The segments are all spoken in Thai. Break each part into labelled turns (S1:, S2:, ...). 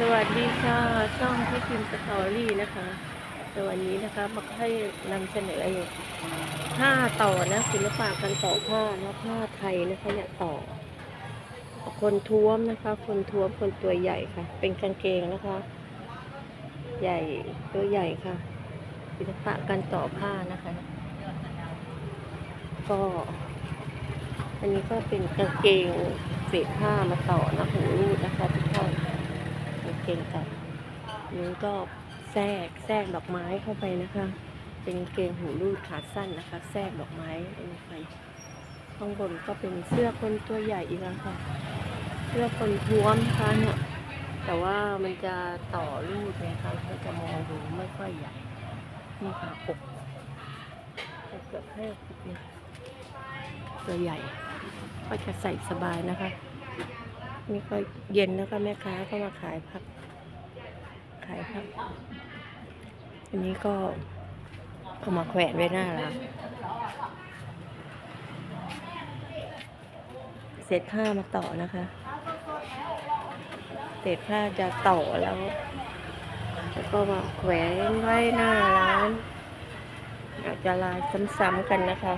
S1: สวัสดีค่ะ ช่องที่พิมพ์สตอรี่นะคะในวันนี้นะคะมาให้นำเสนอผ้าต่อนะศิลปะการต่อผ้านะผ้าไทยนะคะเนี่ยต่อ คนท้วมนะคะ คนท้วมคนตัวใหญ่ค่ะ เป็นกางเกงนะคะ ใหญ่ตัวใหญ่ค่ะ ศิลปะการต่อผ้านะคะ ก็ อันนี้ก็เป็นกางเกงเศษผ้ามาต่อนะหูรูดนะคะทุกท่าน กางเกงกับนี้ก็แทรกแทรกดอกไม้เข้าไปนะคะ เป็นกางเกงหูรูดขาสั้นนะคะ แทรกดอกไม้ลงไปข้างบนก็เป็นเสื้อคนตัวใหญ่อีกแล้วค่ะ เสื้อคนท้วมนะคะเนี่ยแต่ว่ามันจะต่อรูดไงคะก็จะมองดูไม่ค่อยใหญ่นี่ค่ะปกปกเกือบห้าสิบเนี่ยตัวใหญ่ ก็จะใส่สบายนะคะนี่ก็เย็นแล้วก็แม่ค้าก็มาขายผัก ขายผักอันนี้ก็เอามาแขวนไว้หน้าร้านเศษผ้ามาต่อนะคะ เศษผ้าจะต่อแล้ว แล้วก็มาแขวนไว้หน้าร้านอาจจะลายซ้ำๆกันนะคะ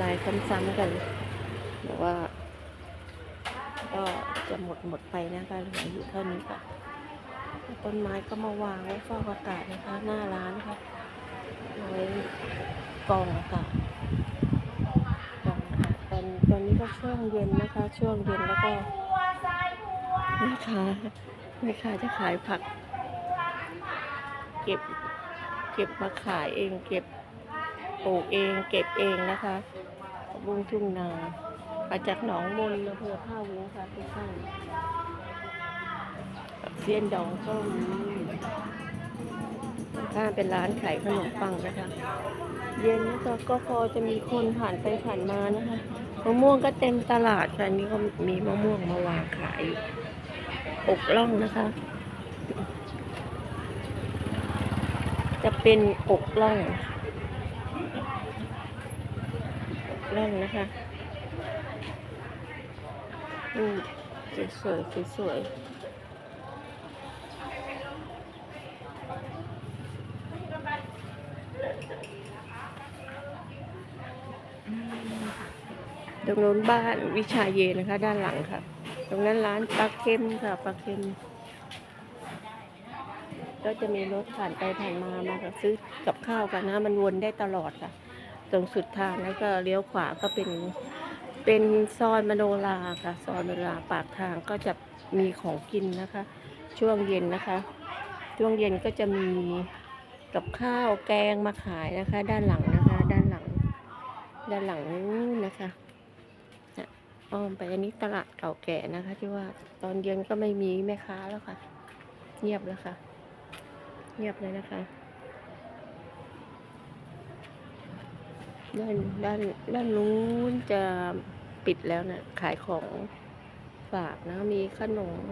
S1: ลายซ้ำๆกันแต่ว่า ก็จะหมดหมดไปนะคะเหลืออยู่เท่านี้ค่ะ ต้นไม้ก็มาวางไว้ฟอกอากาศนะคะ หน้าร้านค่ะเอาไว้กองอากาศกองอากาศตอนตอนนี้ก็ช่วงเย็นนะคะ ช่วงเย็นแล้วก็แม่ค้าแม่ค้าจะขายผัก เก็บเก็บมาขายเองเก็บปลูกเอง เก็บเองนะคะบุ้งทุ่งนามาจากหนองมนอำเภอท่าวุ้งค่ะทุกท่าน เซียนดองก็มีข้างเป็นร้านขายขนมปังนะคะ เย็นนะคะก็พอจะมีคนผ่านไปผ่านมานะคะมะม่วงก็เต็มตลาดค่ะนี่ก็มีมะม่วงมาวางขายอกล่องนะคะ จะเป็นอกล่องร่องนะคะอืมสวยๆสวยๆ ตรงโน้นบ้านวิชาเยนะคะ ด้านหลังค่ะ ตรงนั้นร้านปลาเค็มค่ะปลาเค็ม ก็จะมีรถผ่านไปผ่านมามาซื้อกับข้าวกันนะ มันวนได้ตลอดค่ะ ตรงสุดทางแล้วก็เลี้ยวขวาก็เป็นเป็นซอยมโนราค่ะซอยมโนราปากทางก็จะมีของกินนะคะ ช่วงเย็นนะคะ ช่วงเย็นก็จะมีกับข้าวแกงมาขายนะคะ ด้านหลังนะคะ ด้านหลัง ด้านหลังนะคะ อ้อมไปอันนี้ตลาดเก่าแก่นะคะ ที่ว่าตอนเย็นก็ไม่มีแม่ค้าแล้วค่ะ เงียบแล้วค่ะ เงียบเลยนะคะ ด้านด้านด้านนู้นจะปิดแล้วนะขายของฝากนะ มีขนม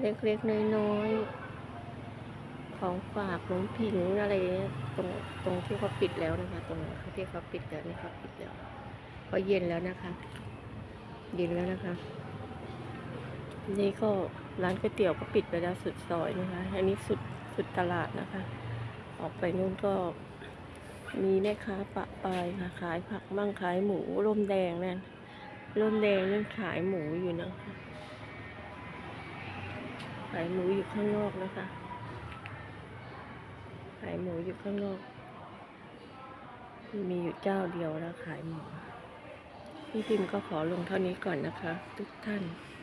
S1: เล็กๆน้อยๆของฝากขนมผิงอะไรตรงตรงที่เขาปิดแล้วนะคะ ตรงที่เขาปิดแล้วนี่เขาปิดแล้ว เพราะเย็นแล้วนะคะ เย็นแล้วนะคะ นี่ก็ร้านก๋วยเตี๋ยวก็ปิดไปแล้วสุดซอยนะคะ อันนี้สุดสุดตลาดนะคะ ออกไปนู่นก็มีแม่ค้าปะปายค่ะขายผักมั่งขายหมูร่มแดงนั่นร่มแดงนั่นขายหมูอยู่นะคะ ขายหมูอยู่ข้างนอกนะคะ ขายหมูอยู่ข้างนอก มีอยู่เจ้าเดียวแล้วขายหมู พี่พิมพ์ก็ขอลงเท่านี้ก่อนนะคะ ทุกท่าน